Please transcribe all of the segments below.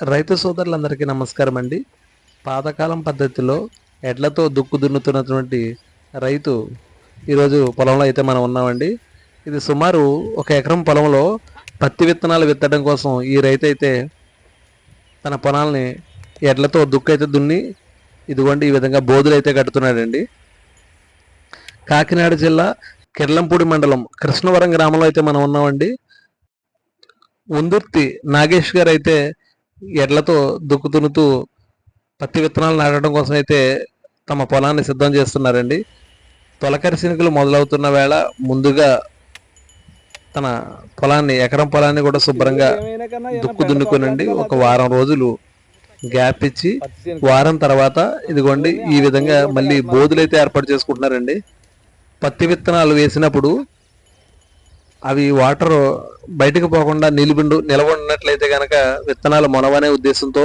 రైతు సోదరులందరికీ నమస్కారం అండి. పాతకాలం పద్ధతిలో ఎడ్లతో దుక్కు దున్నుతున్నటువంటి రైతు ఈరోజు పొలంలో అయితే మనం ఉన్నామండి. ఇది సుమారు ఒక ఎకరం పొలంలో పత్తి విత్తనాలు విత్తడం కోసం ఈ రైతు అయితే తన పొలాల్ని ఎడ్లతో దుక్కు అయితే దున్ని ఇదిగోండి ఈ విధంగా బోధులు అయితే కడుతున్నాడండి. కాకినాడ జిల్లా కిర్లంపూడి మండలం కృష్ణవరం గ్రామంలో అయితే మనం ఉన్నామండి. ఉందుర్తి నాగేష్ గారు అయితే ఎడ్లతో దుక్కు దున్నుతూ పత్తి విత్తనాలు నాటడం కోసం అయితే తమ పొలాన్ని సిద్ధం చేస్తున్నారండి. తొలకరి శనికలు మొదలవుతున్న వేళ ముందుగా తన పొలాన్ని ఎకరం పొలాన్ని కూడా శుభ్రంగా దుక్కు దున్నుకునండి. ఒక వారం రోజులు గ్యాప్ ఇచ్చి వారం తర్వాత ఇదిగోండి ఈ విధంగా మళ్ళీ బోధులు అయితే ఏర్పాటు చేసుకుంటున్నారండి. పత్తి విత్తనాలు వేసినప్పుడు అవి వాటర్ బయటకు పోకుండా నిలుబిండు ఉన్నట్లయితే కనుక విత్తనాలు మొనవనే ఉద్దేశంతో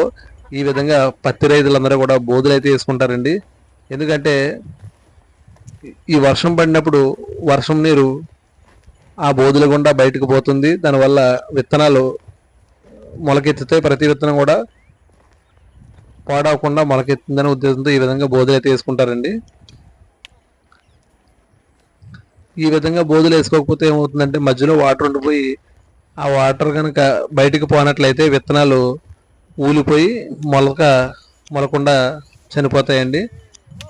ఈ విధంగా పత్తి రైతులందరూ కూడా బోధులు అయితే వేసుకుంటారండి. ఎందుకంటే ఈ వర్షం పడినప్పుడు వర్షం నీరు ఆ బోధుల గుండా బయటకు పోతుంది. దానివల్ల విత్తనాలు మొలకెత్తితే ప్రతి విత్తనం కూడా పాడవకుండా మొలకెత్తుందనే ఉద్దేశంతో ఈ విధంగా బోధులు అయితే వేసుకుంటారండి. ఈ విధంగా బోధులు వేసుకోకపోతే ఏమవుతుందంటే మధ్యలో వాటర్ ఉండిపోయి ఆ వాటర్ కనుక బయటికి పోనట్లయితే విత్తనాలు ఊలిపోయి మొలక మొలకుండా చనిపోతాయండి.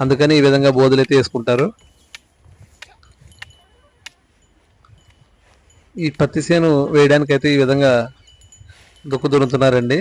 అందుకని ఈ విధంగా బోధులు అయితే వేసుకుంటారు. ఈ పత్తి చేను వేయడానికైతే ఈ విధంగా దుక్కు దున్నుతున్నారండి.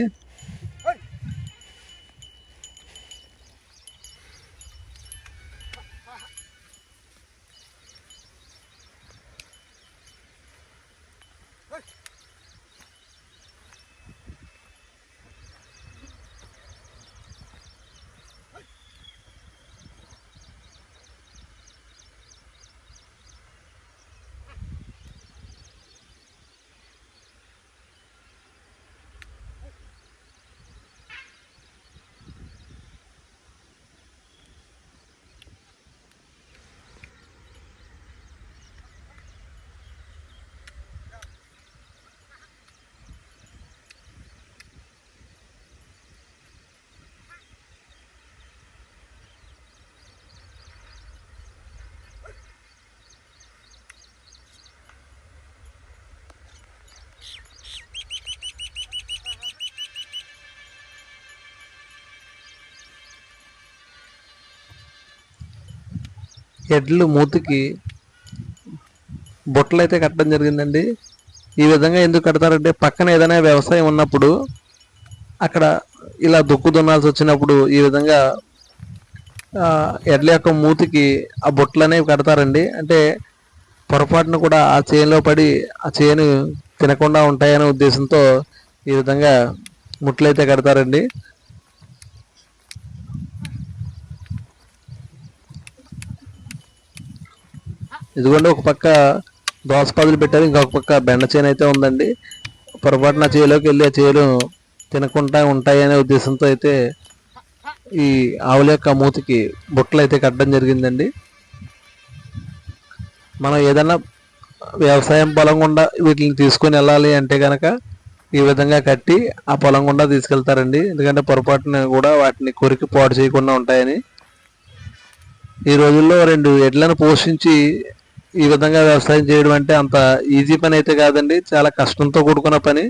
ఎడ్లు మూతికి బుట్టలు అయితే కట్టడం జరిగిందండి. ఈ విధంగా ఎందుకు కడతారంటే పక్కన ఏదైనా వ్యవసాయం ఉన్నప్పుడు అక్కడ ఇలా దుక్కు దున్నాల్సి వచ్చినప్పుడు ఈ విధంగా ఎడ్ల యొక్క మూతికి ఆ బుట్టలు అనేవి కడతారండి. అంటే పొరపాటున కూడా ఆ చేనులో పడి ఆ చేను తినకుండా ఉంటాయనే ఉద్దేశంతో ఈ విధంగా ముట్లయితే కడతారండి. ఇదిగోండి ఒక పక్క దోసపాదులు పెట్టారు ఇంకొక పక్క బెండ చేను అయితే ఉందండి. పొరపాటున చేలోకి వెళ్ళి ఆ చేలు తినకుండా ఉంటాయి అనే ఉద్దేశంతో అయితే ఈ ఆవుల యొక్క మూతికి బుట్టలు అయితే కట్టడం జరిగిందండి. మనం ఏదైనా వ్యవసాయం పొలం గుండా వీటిని తీసుకొని వెళ్ళాలి అంటే కనుక ఈ విధంగా కట్టి ఆ పొలం గుండా తీసుకెళ్తారండి. ఎందుకంటే పొరపాటున కూడా వాటిని కొరికి పాడు చేయకుండా ఉంటాయని. ఈ రోజుల్లో రెండు ఎడ్లను పోషించి ఈ విధంగా వ్యవసాయం చేయడం అంటే అంత ఈజీ పని అయితే కాదండి చాలా కష్టంతో కూడుకున్న పని.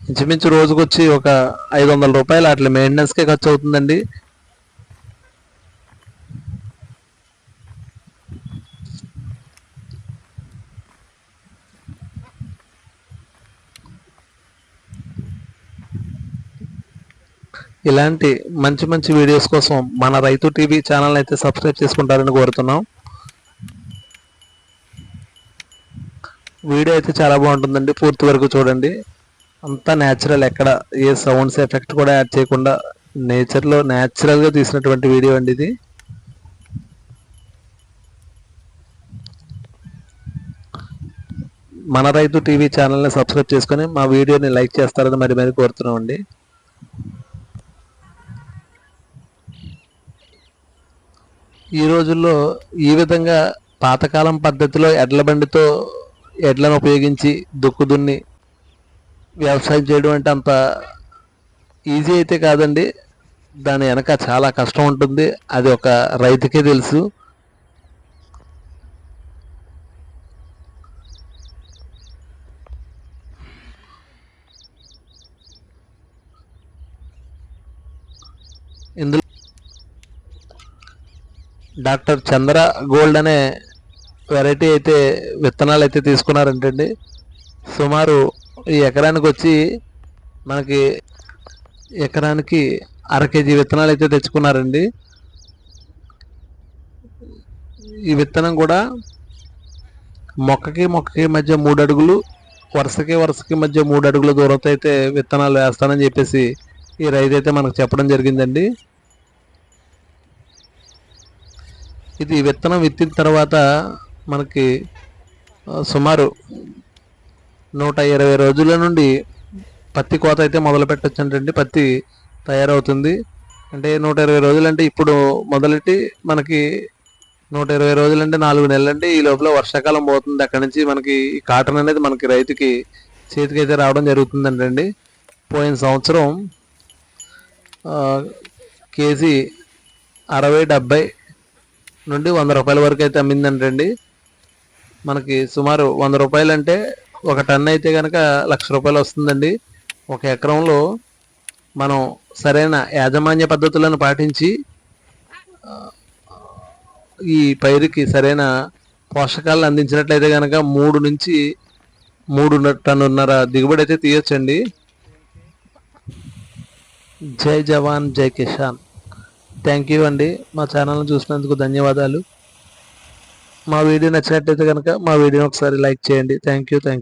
ఇంచుమించు రోజుకొచ్చి ఒక ఐదు వందల రూపాయలు అట్లా మెయింటెనెన్స్కే ఖర్చు అవుతుందండి ఇలాంటి మంచి మంచి వీడియోస్ కోసం మన రైతు టీవీ ఛానల్ అయితే సబ్స్క్రైబ్ చేసుకుంటారని కోరుతున్నాం. వీడియో అయితే చాలా బాగుంటుందండి. పూర్తి వరకు చూడండి. అంతా న్యాచురల్ ఎక్కడ ఏ సౌండ్స్ ఎఫెక్ట్ కూడా యాడ్ చేయకుండా నేచర్లో న్యాచురల్గా తీసినటువంటి వీడియో అండి ఇది. మన రైతు టీవీ ఛానల్ని సబ్స్క్రైబ్ చేసుకొని మా వీడియోని లైక్ చేస్తారని మరి మరి కోరుతున్నామండి. ఈ రోజుల్లో ఈ విధంగా పాతకాలం పద్ధతిలో ఎడ్ల బండితో ఎడ్లను ఉపయోగించి దుక్కు దున్ని వ్యవసాయం చేయడం అంటే అంత ఈజీ అయితే కాదండి. దాని వెనక చాలా కష్టం ఉంటుంది. అది ఒక రైతుకే తెలుసు. ఇందులో డాక్టర్ చంద్ర గోల్డ్ అనే వెరైటీ అయితే విత్తనాలు అయితే తీసుకున్నారంటండి. సుమారు ఈ ఎకరానికి వచ్చి మనకి ఎకరానికి అర కేజీ విత్తనాలు అయితే తెచ్చుకున్నారండి. ఈ విత్తనం కూడా మొక్కకి మొక్కకి మధ్య మూడు అడుగులు వరుసకి వరుసకి మధ్య మూడు అడుగుల దూరంతో అయితే విత్తనాలు వేస్తానని చెప్పేసి ఈ రైతు అయితే మనకు చెప్పడం జరిగిందండి. ఇది విత్తనం విత్తిన తర్వాత మనకి సుమారు నూట ఇరవై రోజుల నుండి పత్తి కోత అయితే మొదలు పెట్టచ్చంటండి. పత్తి తయారవుతుంది. అంటే నూట ఇరవై రోజులు అంటే ఇప్పుడు మొదలెట్టి మనకి నూట ఇరవై రోజులు అంటే నాలుగు నెలలు అంటే ఈ లోపల వర్షాకాలం పోతుంది. అక్కడి నుంచి మనకి ఈ కాటన్ అనేది మనకి రైతుకి చేతికి అయితే రావడం జరుగుతుందంటండి. పోయిన సంవత్సరం కేజీ అరవై డెబ్బై నుండి వంద రూపాయల వరకు అయితే అమ్మిందంటండి మనకి సుమారు వంద రూపాయలు అంటే ఒక టన్ అయితే కనుక లక్ష రూపాయలు వస్తుందండి. ఒక ఎకరంలో మనం సరైన యాజమాన్య పద్ధతులను పాటించి ఈ పైరుకి సరైన పోషకాలను అందించినట్లయితే కనుక మూడు నుంచి మూడు టన్నున్నర దిగుబడి అయితే తీయొచ్చండి. జై జవాన్ జై కిషాన్ థ్యాంక్ యూ అండి. మా ఛానల్ని చూసినందుకు ధన్యవాదాలు. మా వీడియో నచ్చినట్లయితే కనుక మా వీడియోని ఒకసారి లైక్ చేయండి. Thank you thank you